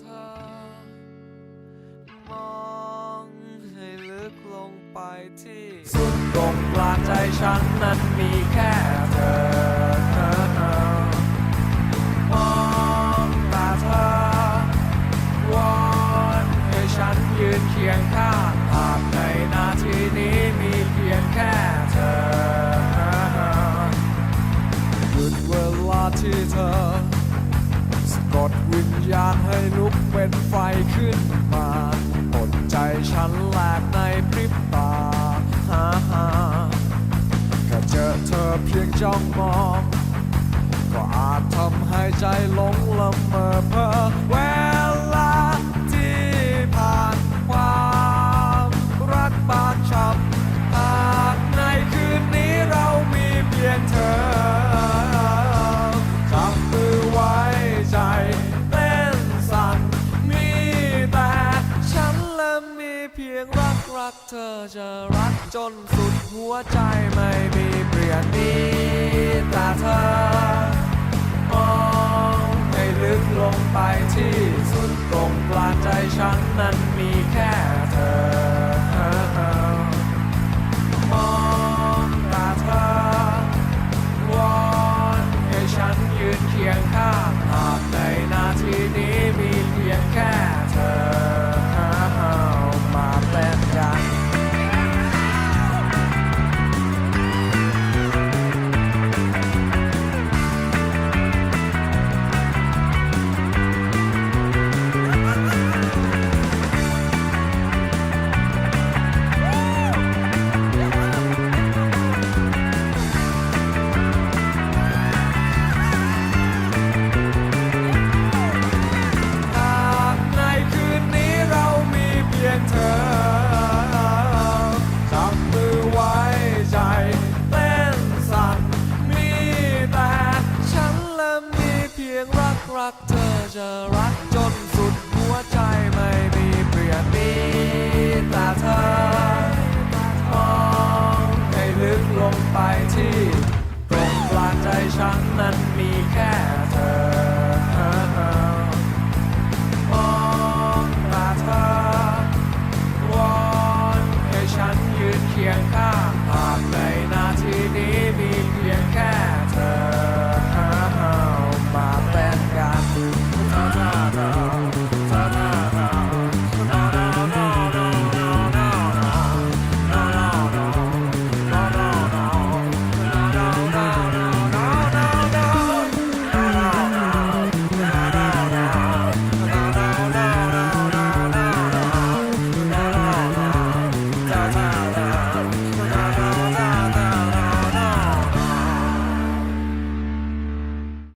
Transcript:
เธอ มองให้ลึกลงไปที่ สุดตรงกลางใจฉันนั้นมีแค่เธอมองตาเธอวอนให้ฉันยืนเคียงข้างหากในนาทีนี้มีเพียงแค่ ดวิญญาณให้ลุกเป็นไฟขึ้นมาปลดใจฉันแหลกในพริบตาฮ่าฮ่าแค่เจอเธอเพียงจ้องมอง ก็อาจทำให้ใจหลง รักรักเธอจะรักจนสุดหัวใจไม่มีเปลี่ยนนี้แต่เธอมองให้ลึกลงไปที่สุดตรงกลางใจฉันนั้น รักเธอจะรักจนสุดหัวใจไม่มีเปลี่ยนมีตาเธอมองให้ลึกลงไปที่ ตรงกลางใจฉันนั้นมีแค่เธอ